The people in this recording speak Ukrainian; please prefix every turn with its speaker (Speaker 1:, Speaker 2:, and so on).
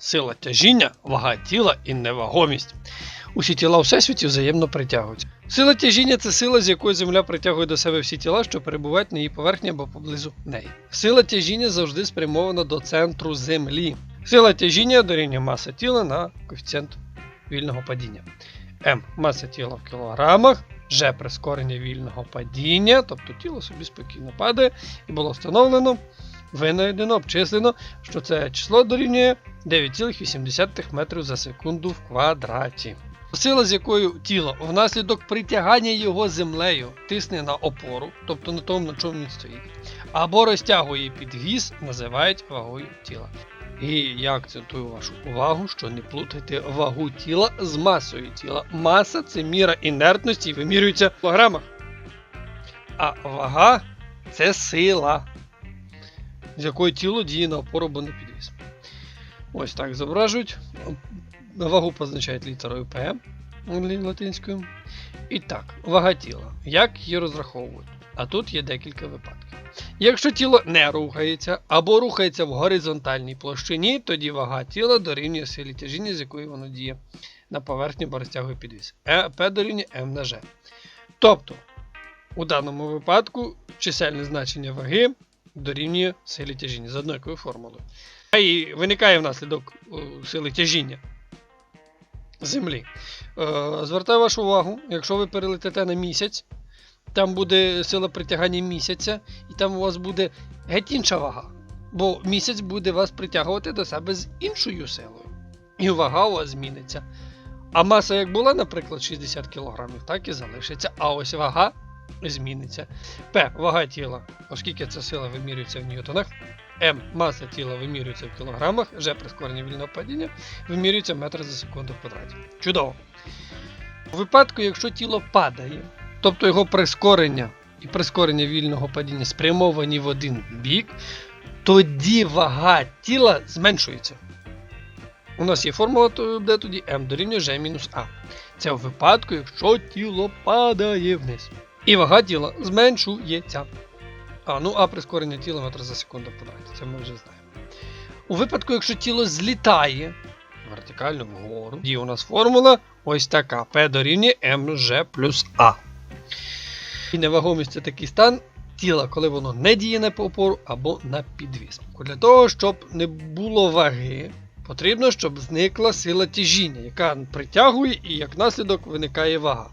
Speaker 1: сила тяжіння, вага тіла і невагомість. Усі тіла всесвіті взаємно притягуються. Сила тяжіння це сила, з якою Земля притягує до себе всі тіла, що перебувають на її поверхні або поблизу неї. Сила тяжіння завжди спрямована до центру Землі. Сила тяжіння дорівнює маса тіла на коефіцієнт вільного падіння. М маса тіла в кілограмах, Ж прискорення вільного падіння, тобто тіло собі спокійно падає, і було встановлено, винайдено, обчислено, що це число дорівнює 9,8 метрів за секунду в квадраті. Сила, з якою тіло внаслідок притягання його землею тисне на опору, тобто на тому, на чому він стоїть, або розтягує підвіз, називають вагою тіла. І я акцентую вашу увагу, що не плутайте вагу тіла з масою тіла. Маса це міра інертності і вимірюється в кілограмах. А вага це сила, з якою тіло діє на опору або на підвіз. Ось так зображують. Вагу позначають літерою П латинською. І так, вага тіла. Як її розраховують? А тут є декілька випадків. Якщо тіло не рухається або рухається в горизонтальній площині, тоді вага тіла дорівнює силі тяжіння, з якою воно діє на поверхні, бо розтягує підвіз. Е, П дорівнює М на Ж. Тобто, у даному випадку чисельне значення ваги дорівнює силі тяжіння за одною формулою. А і виникає внаслідок е, сили тяжіння Землі. Е, Звертаю вашу увагу, якщо ви перелетите на місяць, там буде сила притягання місяця, і там у вас буде геть інша вага. Бо місяць буде вас притягувати до себе з іншою силою. І вага у вас зміниться. А маса, як була, наприклад, 60 кг, так і залишиться. А ось вага зміниться. П. Вага тіла, оскільки ця сила вимірюється в ньютонах. М. Маса тіла вимірюється в кілограмах, Ж прискорення вільного падіння вимірюється в метр за секунду в квадраті. Чудово. У випадку, якщо тіло падає, тобто його прискорення і прискорення вільного падіння спрямовані в один бік, тоді вага тіла зменшується. У нас є формула, де тоді m дорівнює g мінус А. Це у випадку, якщо тіло падає вниз. І вага тіла зменшується. А, ну а прискорення тіла метр за секунду квадраті. Це ми вже знаємо. У випадку, якщо тіло злітає вертикально вгору, є у нас формула ось така: P дорівнює mg плюс А. І невагомість це такий стан тіла, коли воно не діє на опору або на підвіз. Для того, щоб не було ваги, потрібно, щоб зникла сила тяжіння, яка притягує і як наслідок виникає вага.